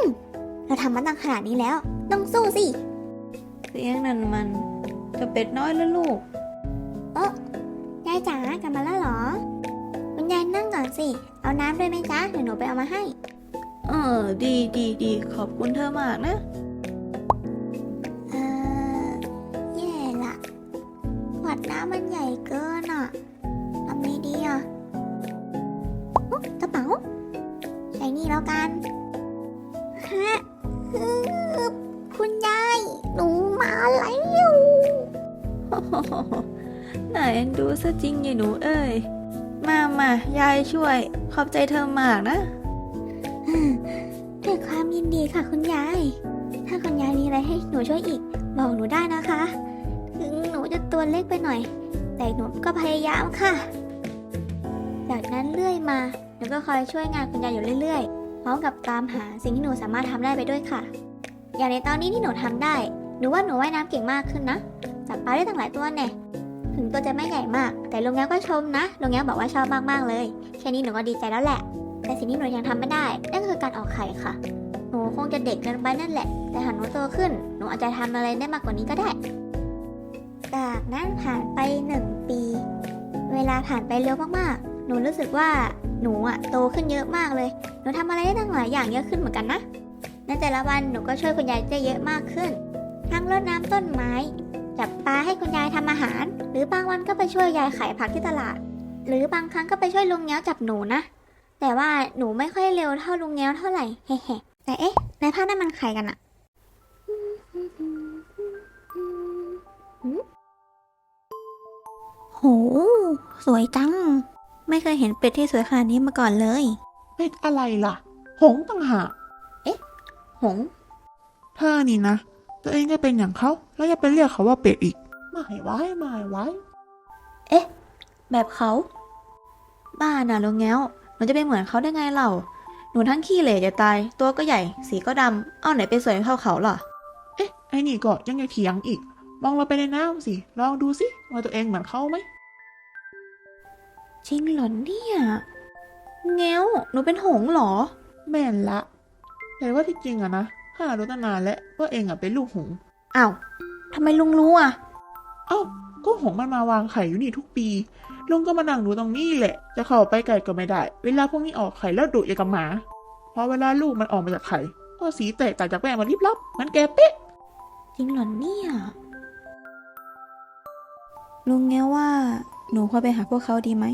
มเราทำมาตั้งขนาดนี้แล้ว ต้องสู้สิเสียงนั่นมันเจะเป็ดน้อยแล้วลูกยายจ๋ากลับมาแล้วเหรอ คุณยายนั่งก่อนสิ เอาน้ำด้วยไหมจ๊ะเดี๋ยวหนูไปเอามาให้ เออ ดีดีดีขอบคุณเธอมากนะ เออแย่ละขวดน้ำมันใหญ่เกินอะทำไงดีอะอุ๊ยกระเป๋า ใช้นี่แล้วกัน หนูมาแล้วน่าเอ็นดูซะจริงยายหนูเอ้ย มามายายช่วย ขอบใจเธอมากนะด้วยความยินดีค่ะคุณยาย ถ้าคุณยายมีอะไรให้หนูช่วยอีก บอกหนูได้นะคะ ถึงหนูจะตัวเล็กไปหน่อย แต่หนูก็พยายามค่ะ จากนั้นเรื่อยมา หนูก็คอยช่วยงานคุณยายอยู่เรื่อยๆ พร้อมกับตามหาสิ่งที่หนูสามารถทำได้ไปด้วยค่ะ อย่างในตอนนี้ที่หนูทำได้ หนูว่าหนูว่ายน้ำเก่งมากขึ้นนะ จับปลาได้ตั้งหลายตัวแน่ ถึงตัวจะไม่ใหญ่มาก แต่ลุงแง้วก็ชมนะ ลุงแง้วบอกว่าชอบมากๆเลย แค่นี้หนูก็ดีใจแล้วแหละ แต่สิ่งที่หนูยังทำไม่ได้ นั่นคือการออกไข่ค่ะ หนูคงจะเด็กเกินไปนั่นแหละ แต่หากหนูโตขึ้น หนูอาจจะทำอะไรได้มากกว่านี้ก็ได้ จากนั้นผ่านไปหนึ่งปี เวลาผ่านไปเร็วมากๆ หนูรู้สึกว่าหนูอะโตขึ้นเยอะมากเลย หนูทำอะไรได้ตั้งหลายอย่างเยอะขึ้นเหมือนกันนะ ในแต่ละวันหนูก็ช่วยคุณยายได้เยอะมากขึ้น ทั้งรดน้ำต้นไม้ จับปลาให้คุณยายทำอาหาร หรือบางวันก็ไปช่วยยายขายผักที่ตลาด หรือบางครั้งก็ไปช่วยลุงแง้วจับหนูนะ แต่ว่าหนูไม่ค่อยเร็วเท่าลุงแง้วเท่าไหร่เฮ้ๆแต่เอ๊ะในภาพนั้นมันใครกันอะหืมโห สวยจัง ไม่เคยเห็นเป็ดที่สวยขนาดนี้มาก่อนเลย เป็ดอะไรล่ะ หงส์ต่างหาก หงส์เธอนี่นะ ตัวเองก็เป็นอย่างเขา แล้วยังไปเรียกเขาว่าเป็ดอีก ไม่ไว้ไม่ไว้แบบเขา บ้าน่ะลุงแง้วหนูจะไปเหมือนเขาได้ไงเล่า หนูทั้งขี้เหร่จะตาย ตัวก็ใหญ่ สีก็ดำ เอาไหนไปสวยเท่าเขาล่ะ เอ๊ะ ไอ้นี่ก็ยังจะเถียงอีก มองเราไปในน้ำสิ ลองดูสิว่าตัวเองเหมือนเขาไหม จริงเหรอเนี่ย แง้ว หนูเป็นหงส์เหรอ แม่นละ แต่ว่าที่จริงอะนะข้ารู้ตั้งนานแล้วว่าเองอะเป็นลูกหงส์อ้าวทำไมลุงรู้อะเอ้าก็หงส์มันมาวางไข่อยู่นี่ทุกปี ลุงก็มานั่งดูตรงนี้แหละ จะเข้าไปไกลก็ไม่ได้ เวลาพวกนี้ออกไข่แล้วดุอย่างกับหมา พอเวลาลูกมันออกมาจากไข่ก็สีแตกต่างจากแม่มันริบลับเหมันแกเป๊ะ จริงเหรอเนี่ย ลุงแง้วว่าหนูควรไปหาพวกเขาดีไหม